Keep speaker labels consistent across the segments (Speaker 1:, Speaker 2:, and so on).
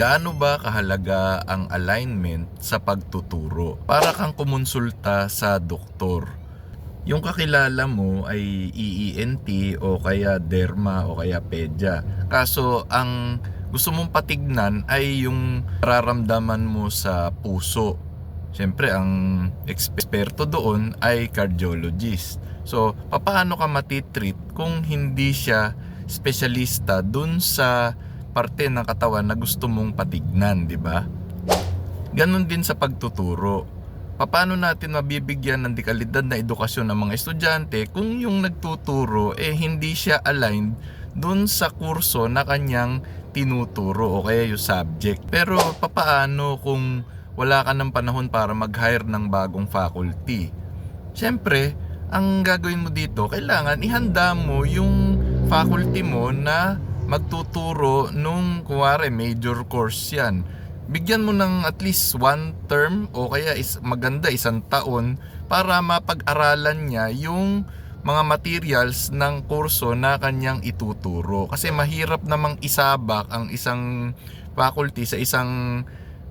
Speaker 1: Gaano ba kahalaga ang alignment sa pagtuturo? Para kang kumonsulta sa doktor. Yung kakilala mo ay EENT o kaya derma o kaya pedya. Kaso ang gusto mong patignan ay yung nararamdaman mo sa puso. Siyempre, ang eksperto doon ay cardiologist. So, paano ka matitreat kung hindi siya spesyalista dun sa parte ng katawan na gusto mong patignan, di ba? Ganon din sa pagtuturo. Paano natin mabibigyan ng dekalidad na edukasyon ng mga estudyante kung yung nagtuturo eh hindi siya aligned dun sa kurso na kanyang tinuturo o kaya yung subject. Pero papaano kung wala ka ng panahon para mag-hire ng bagong faculty? Siyempre, ang gagawin mo dito, kailangan ihanda mo yung faculty mo na magtuturo nung kuwari major course yan. Bigyan mo ng at least one term o kaya is maganda isang taon para mapag-aralan niya yung mga materials ng kurso na kanyang ituturo. Kasi mahirap namang isabak ang isang faculty sa isang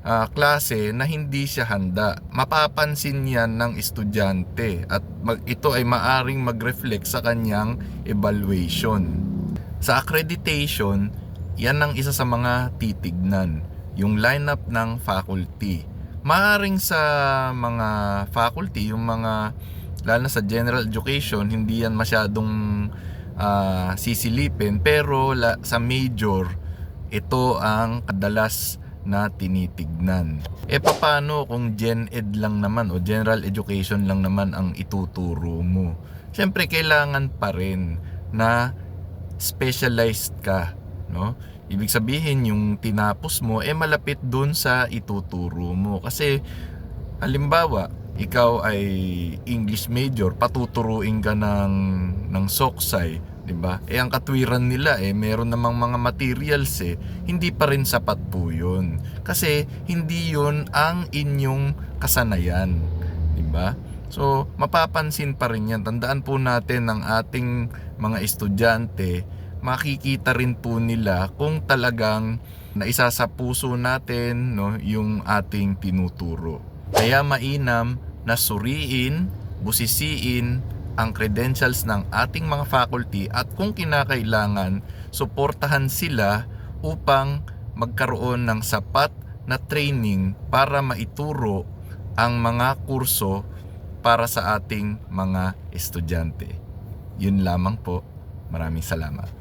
Speaker 1: ah, klase na hindi siya handa. Mapapansin yan ng estudyante at mag, ito ay maaring mag-reflect sa kanyang evaluation. Sa accreditation, yan ang isa sa mga titignan, yung lineup ng faculty. Maaring sa mga faculty, yung mga lalo na sa general education, hindi yan masyadong ah, sisilipin pero la, sa major, ito ang kadalas na tinitignan. E paano kung Gen Ed lang naman o General Education lang naman ang ituturo mo? Siyempre kailangan pa rin na specialized ka, no? Ibig sabihin yung tinapos mo eh malapit dun sa ituturo mo kasi halimbawa ikaw ay English major, patuturuin ka ng ng soksay, 'di ba? Eh ang katwiran nila eh meron namang mga materials eh, hindi pa rin sapat po 'yun. Kasi hindi 'yun ang inyong kasanayan, 'di ba? So, mapapansin pa rin yan. Tandaan po natin ng ating mga estudyante, makikita rin po nila kung talagang naisa sa puso natin no, yung ating tinuturo. Kaya mainam na suriin, busisiin ang credentials ng ating mga faculty at kung kinakailangan, suportahan sila upang magkaroon ng sapat na training para maituro ang mga kurso para sa ating mga estudyante. Yun lamang po. Maraming salamat.